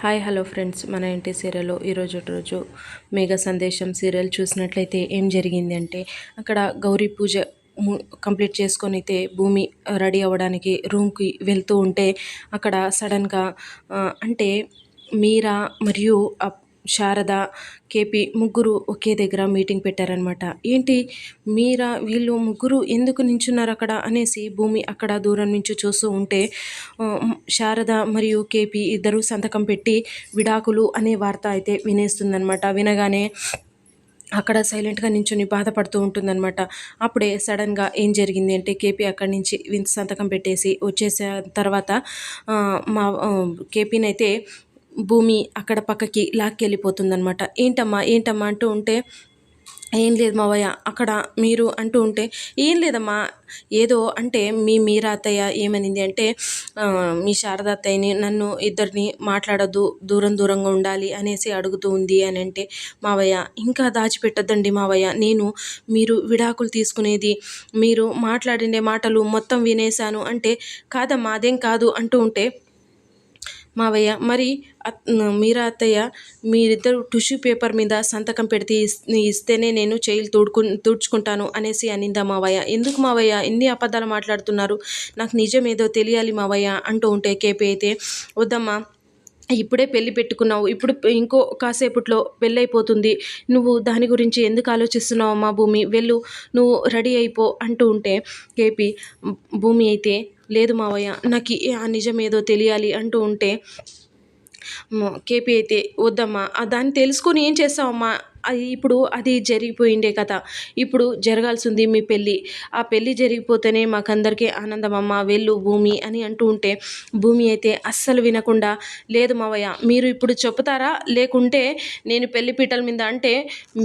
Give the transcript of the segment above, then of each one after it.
Hi hello friends. మన ఇంటి సీరియల్లో ఈరోజు రోజు మేఘ సందేశం సీరియల్ చూసినట్లయితే ఏం జరిగింది అంటే అక్కడ గౌరీ పూజ కంప్లీట్ చేసుకొని అయితే భూమి రెడీ అవ్వడానికి రూమ్కి వెళ్తూ ఉంటే అక్కడ సడన్గా అంటే మీరా మరియు శారద కేపీ ముగ్గురు ఒకే దగ్గర మీటింగ్ పెట్టారనమాట ఏంటి? మీరా వీళ్ళు ముగ్గురు ఎందుకు నించున్నారు అక్కడ అనేసి భూమి అక్కడ దూరం నుంచి చూస్తూ ఉంటే శారద మరియు కేపీ ఇద్దరు సంతకం పెట్టి విడాకులు అనే వార్త అయితే వినేస్తుందనమాట వినగానే అక్కడ సైలెంట్గా నించుని బాధపడుతూ ఉంటుందన్నమాట. అప్పుడే సడన్గా ఏం జరిగింది అంటే కేపీ అక్కడి నుంచి విన్ సంతకం పెట్టేసి వచ్చేసిన తర్వాత మా కేపీనైతే కేపీని అయితే భూమి అక్కడ పక్కకి లాక్కెళ్ళిపోతుందనమాట ఏంటమ్మా ఏంటమ్మా? అంటూ ఉంటే ఏం లేదు మావయ్య అక్కడ మీరు అంటూ ఉంటే ఏం లేదమ్మా ఏదో అంటే మీ మీరాతయ్య ఏమనింది అంటే మీ శారదాతయ్యని నన్ను ఇద్దరిని మాట్లాడొద్దు దూరం దూరంగా ఉండాలి అనేసి అడుగుతూ ఉంది అని అంటే మావయ్య ఇంకా దాచిపెట్టద్దండి మావయ్య నేను మీరు విడాకులు తీసుకునేది మీరు మాట్లాడిండే మాటలు మొత్తం వినేశాను అంటే కాదమ్మా అదేం కాదు అంటూ ఉంటే మావయ్య మరి మీరా అత్తయ్య మీరిద్దరు టిష్యూ పేపర్ మీద సంతకం పెడితే ఇస్- ఇస్తేనే నేను చేయిలు తూడుకు తుడుచుకుంటాను అనేసి అనిందా మావయ్య. ఎందుకు మావయ్య? ఎన్ని అబద్ధాలు మాట్లాడుతున్నారు. నాకు నిజం ఏదో తెలియాలి మావయ్య అంటూ ఉంటే కేపీ అయితే. వద్దమ్మా ఇప్పుడే పెళ్ళి పెట్టుకున్నావు. ఇప్పుడు ఇంకో కాసేపట్లో పెళ్ళైపోతుంది. నువ్వు దాని గురించి ఎందుకు ఆలోచిస్తున్నావు అమ్మా భూమి? వెళ్ళు నువ్వు రెడీ అయిపో అంటూ ఉంటే కేపీ. భూమి అయితే లేదు మావయ్య నాకు ఆ నిజం ఏదో తెలియాలి అంటూ ఉంటే కేపీ అయితే వద్దమ్మా. దాన్ని తెలుసుకొని ఏం చేస్తావమ్మా? అది ఇప్పుడు అది జరిగిపోయిండే కథ ఇప్పుడు జరగాల్సింది మీ పెళ్ళి. ఆ పెళ్ళి జరిగిపోతేనే మాకందరికీ ఆనందం అమ్మ వెళ్ళు భూమి అని అంటూ ఉంటే భూమి అయితే అస్సలు వినకుండా లేదు మావయ్య మీరు ఇప్పుడు చెప్తారా లేకుంటే నేను పెళ్ళి పీటల మీద అంటే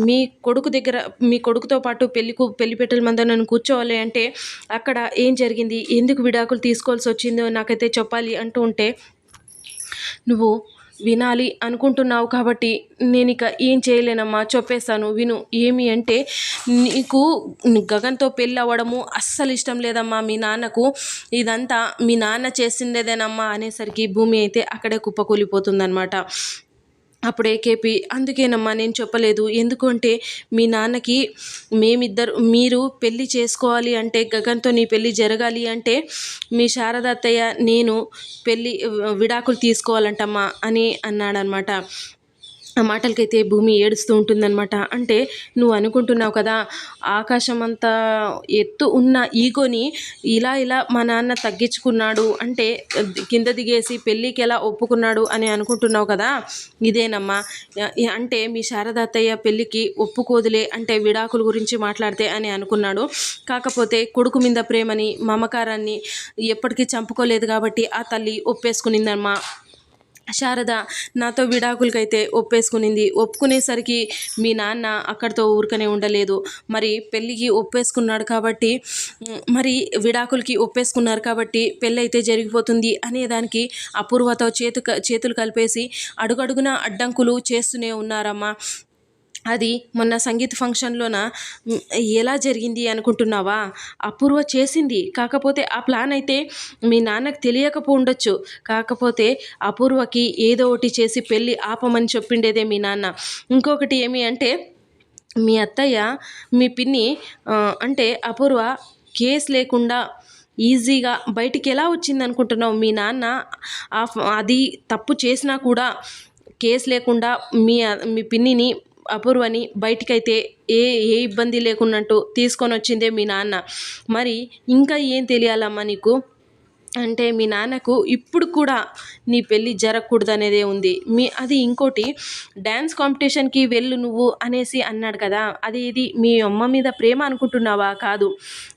మీ కొడుకు దగ్గర మీ కొడుకుతో పాటు పెళ్ళికు పెళ్ళి పీటల మీద నన్ను కూర్చోవాలి అంటే అక్కడ ఏం జరిగింది? ఎందుకు విడాకులు తీసుకోవాల్సి వచ్చిందో నాకైతే చెప్పాలి అంటూ ఉంటే నువ్వు వినాలి అనుకుంటున్నావు కాబట్టి నేను ఇక ఏం చేయలేనమ్మా చెప్పేస్తాను విను ఏమి అంటే నీకు గగన్తో పెళ్ళి అవ్వడము అస్సలు ఇష్టం లేదమ్మా. మీ నాన్నకు ఇదంతా మీ నాన్న చేసిందేదేనమ్మా అనేసరికి భూమి అయితే అక్కడే కుప్పకూలిపోతుందనమాట అప్పుడే కేపీ అందుకేనమ్మా నేను చెప్పలేదు. ఎందుకంటే మీ నాన్నకి మేమిద్దరు మీరు పెళ్ళి చేసుకోవాలి అంటే గగన్తో నీ పెళ్ళి జరగాలి అంటే మీ శారదత్తయ్య నేను పెళ్ళి విడాకులు తీసుకోవాలంటమ్మా అని అన్నాడనమాట. ఆ మాటలకైతే భూమి ఏడుస్తూ ఉంటుందన్నమాట. అంటే నువ్వు అనుకుంటున్నావు కదా ఆకాశం అంత ఎత్తు ఉన్న ఈగోని ఇలా ఇలా మా నాన్న తగ్గించుకున్నాడు అంటే కింద దిగేసి పెళ్ళికి ఎలా ఒప్పుకున్నాడు అని అనుకుంటున్నావు కదా ఇదేనమ్మా. అంటే మీ శారదాతయ్య పెళ్ళికి ఒప్పుకోదులే అంటే విడాకుల గురించి మాట్లాడితే అని అనుకున్నాడు. కాకపోతే కొడుకు మీద ప్రేమని మమకారాన్ని ఎప్పటికీ చంపుకోలేదు కాబట్టి ఆ తల్లి ఒప్పేసుకునిందమ్మా. శారద నాతో విడాకులకైతే ఒప్పేసుకునింది. ఒప్పుకునేసరికి మీ నాన్న అక్కడితో ఊరికనే ఉండలేదు. మరి పెళ్ళికి ఒప్పేసుకున్నాడు కాబట్టి మరి విడాకులకి ఒప్పేసుకున్నారు కాబట్టి పెళ్ళి అయితే జరిగిపోతుంది అనేదానికి అపూర్వతో చేతు చేతులు కలిపేసి అడుగడుగున అడ్డంకులు చేస్తూనే ఉన్నారమ్మా. అది మొన్న సంగీత్ ఫంక్షన్లోన ఎలా జరిగింది అనుకుంటున్నావా? అపూర్వ చేసింది. కాకపోతే ఆ ప్లాన్ అయితే మీ నాన్నకు తెలియకపో ఉండొచ్చు కాకపోతే అపూర్వకి ఏదో ఒకటి చేసి పెళ్ళి ఆపమని చెప్పిండేదే మీ నాన్న. ఇంకొకటి ఏమి అంటే మీ అత్తయ్య మీ పిన్ని అంటే అపూర్వ కేసు లేకుండా ఈజీగా బయటికి ఎలా వచ్చింది అనుకుంటున్నావు? మీ నాన్న ఆ అది తప్పు చేసినా కూడా కేసు లేకుండా మీ మీ పిన్నిని అపూర్వని బయటికైతే ఏ ఏ ఇబ్బంది లేకున్నట్టు తీసుకొని వచ్చిందే మీ నాన్న. మరి ఇంకా ఏం తెలియాలమ్మా నీకు? అంటే మీ నాన్నకు ఇప్పుడు కూడా నీ పెళ్ళి జరగకూడదు అనేదే ఉంది. మీ అది ఇంకోటి డ్యాన్స్ కాంపిటీషన్కి వెళ్ళు నువ్వు అనేసి అన్నాడు కదా. అది ఇది మీ అమ్మ మీద ప్రేమ అనుకుంటున్నావా? కాదు.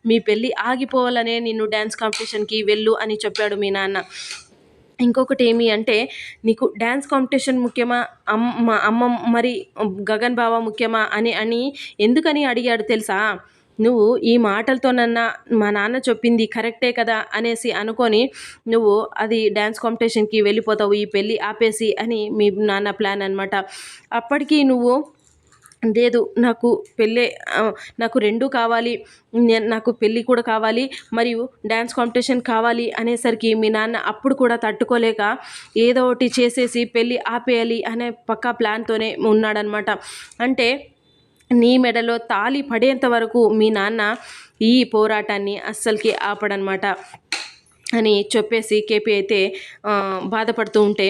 మీ పెళ్ళి ఆగిపోవాలనే నిన్ను డ్యాన్స్ కాంపిటీషన్కి వెళ్ళు అని చెప్పాడు మీ నాన్న. ఇంకొకటి ఏమి అంటే నీకు డ్యాన్స్ కాంపిటీషన్ ముఖ్యమా? అమ్మ అమ్మ మరి గగన్ బావ ముఖ్యమా అని అని ఎందుకని అడిగాడు తెలుసా? నువ్వు ఈ మాటలతోనన్నా మా నాన్న చెప్పింది కరెక్టే కదా అనేసి అనుకొని నువ్వు అది డ్యాన్స్ కాంపిటీషన్కి వెళ్ళిపోతావు ఈ పెళ్ళి ఆపేసి అని మీ నాన్న ప్లాన్ అనమాట అప్పటికీ నువ్వు లేదు నాకు పెళ్ళే నాకు రెండు కావాలి నేను నాకు పెళ్ళి కూడా కావాలి మరియు డ్యాన్స్ కాంపిటీషన్ కావాలి అనేసరికి మీ నాన్న అప్పుడు కూడా తట్టుకోలేక ఏదో ఒకటి చేసేసి పెళ్ళి ఆపేయాలి అనే పక్కా ప్లాన్తోనే ఉన్నాడనమాట అంటే నీ మెడలో తాళి పడేంత వరకు మీ నాన్న ఈ పోరాటాన్ని అస్సలకి ఆపడనమాట అని చెప్పేసి కేపీ అయితే బాధపడుతూ ఉంటే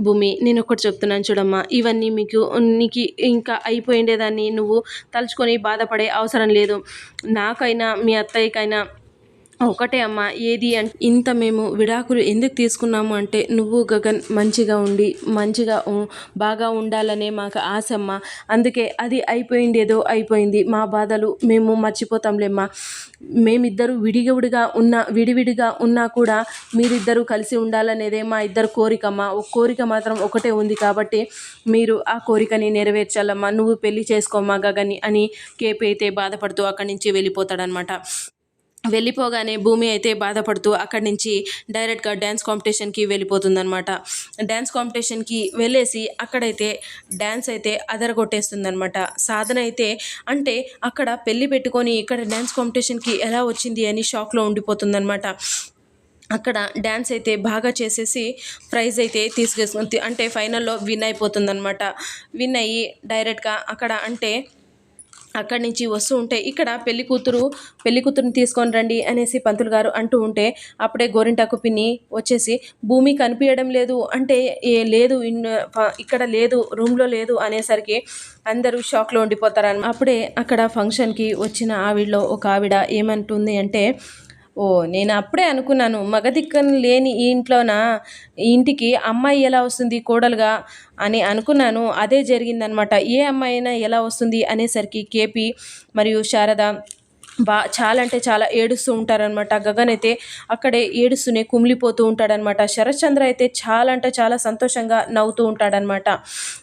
భూమి నేను ఒకటి చెప్తున్నాను చూడమ్మా ఇవన్నీ మీకు నీకు ఇంకా అయిపోయిండేదాన్ని నువ్వు తలుచుకొని బాధపడే అవసరం లేదు. నాకైనా మీ అత్తయ్యకైనా ఒకటే అమ్మా ఏది అంటే ఇంత మేము విడాకులు ఎందుకు తీసుకున్నాము అంటే నువ్వు గగన్ మంచిగా ఉండి మంచిగా బాగా ఉండాలనే మాకు ఆశ అమ్మా. అందుకే అది అయిపోయింది ఏదో అయిపోయింది. మా బాధలు మేము మర్చిపోతాంలేమ్మా మేమిద్దరు విడిగవిడిగా ఉన్న విడివిడిగా ఉన్నా కూడా మీరిద్దరూ కలిసి ఉండాలనేదే మా ఇద్దరు కోరికమ్మా ఒక కోరిక మాత్రం ఒకటే ఉంది కాబట్టి మీరు ఆ కోరికని నెరవేర్చాలమ్మా. నువ్వు పెళ్ళి చేసుకోమ్మా గగని అని కేపీ అయితే బాధపడుతూ అక్కడి నుంచి వెళ్ళిపోతాడనమాట. వెళ్ళిపోగానే భూమి అయితే బాధపడుతూ అక్కడి నుంచి డైరెక్ట్గా డ్యాన్స్ కాంపిటీషన్కి వెళ్ళిపోతుందనమాట డ్యాన్స్ కాంపిటీషన్కి వెళ్ళేసి అక్కడైతే డ్యాన్స్ అయితే అదరగొట్టేస్తుందనమాట సాధన అయితే అంటే అక్కడ పెళ్ళి పెట్టుకొని ఇక్కడ డ్యాన్స్ కాంపిటీషన్కి ఎలా వచ్చింది అని షాక్లో ఉండిపోతుందనమాట అక్కడ డ్యాన్స్ అయితే బాగా చేసేసి ప్రైజ్ అయితే తీసుకెసుకుంది అంటే ఫైనల్లో విన్ అయిపోతుందనమాట విన్ అయ్యి డైరెక్ట్గా అక్కడ అంటే అక్కడి నుంచి వస్తూ ఉంటే ఇక్కడ పెళ్ళి కూతురు పెళ్ళి కూతురుని తీసుకొని రండి అనేసి పంతులు గారు అంటూ ఉంటే అప్పుడే గోరింటాకు పిన్ని వచ్చేసి భూమి కనిపించడం లేదు అంటే ఏ లేదు ఇన్- ఇక్కడ లేదు రూమ్లో లేదు అనేసరికి అందరూ షాక్లో ఉండిపోతారని అప్పుడే అక్కడ ఫంక్షన్కి వచ్చిన ఆవిడలో ఒక ఆవిడ ఏమంటుంది అంటే ఓ నేను అప్పుడే అనుకున్నాను మగదిక్కను లేని ఈ ఇంట్లోన ఈ ఇంటికి అమ్మాయి ఎలా వస్తుంది కోడలుగా అని అనుకున్నాను అదే జరిగిందనమాట ఏ అమ్మాయి అయినా ఎలా వస్తుంది అనేసరికి కేపీ మరియు శారద బా చాలా అంటే చాలా ఏడుస్తూ ఉంటారనమాట గగన్ అయితే అక్కడే ఏడుస్తూనే కుమిలిపోతూ ఉంటాడనమాట శరత్చంద్ర అయితే చాలా అంటే చాలా సంతోషంగా నవ్వుతూ ఉంటాడనమాట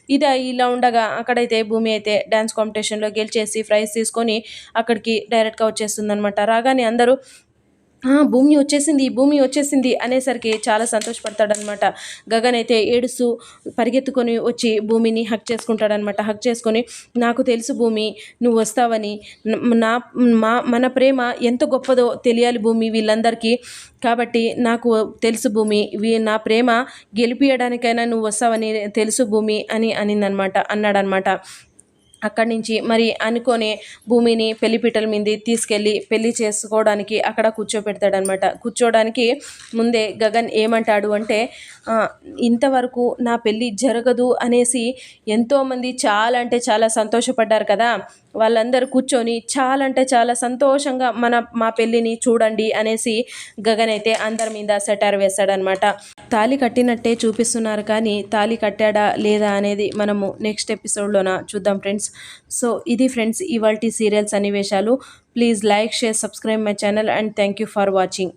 ఇది ఇలా ఉండగా అక్కడైతే భూమి అయితే డ్యాన్స్ కాంపిటీషన్లో గెలిచేసి ప్రైజ్ తీసుకొని అక్కడికి డైరెక్ట్గా వచ్చేస్తుందనమాట రాగానే అందరూ భూమి వచ్చేసింది భూమి వచ్చేసింది అనేసరికి చాలా సంతోషపడతాడనమాట. గగన్ అయితే ఏడుస్తూ పరిగెత్తుకొని వచ్చి భూమిని హక్ చేసుకుంటాడనమాట. హక్ చేసుకొని నాకు తెలుసు భూమి నువ్వు వస్తావని. నా మా మన ప్రేమ ఎంత గొప్పదో తెలియాలి భూమి వీళ్ళందరికీ. కాబట్టి నాకు తెలుసు భూమి వీ నా ప్రేమ గెలిపియడానికైనా నువ్వు వస్తావని తెలుసు భూమి అని అనిందనమాట అన్నాడనమాట. అక్కడి నుంచి మరి అనుకోని భూమిని పెళ్ళిపీటల మీద తీసుకెళ్ళి పెళ్ళి చేసుకోవడానికి అక్కడ కూర్చోపెడతాడనమాట కూర్చోడానికి ముందే గగన్ ఏమంటాడు అంటే ఇంతవరకు నా పెళ్ళి జరగదు అనేసి ఎంతోమంది చాలా అంటే చాలా సంతోషపడ్డారు కదా. వాళ్ళందరూ కూర్చొని చాలా అంటే చాలా సంతోషంగా మన మా పెళ్ళిని చూడండి అనేసి గగన్ అయితే అందరి మీద సెటార్ వేస్తాడనమాట. తాళి కట్టినట్టే చూపిస్తున్నారు కానీ తాళి కట్టాడా లేదా అనేది మనము నెక్స్ట్ ఎపిసోడ్లోన చూద్దాం ఫ్రెండ్స్. సో ఇది ఫ్రెండ్స్ ఇవాళ సీరియల్స్ సన్నివేశాలు please like share subscribe my channel and thank you for watching.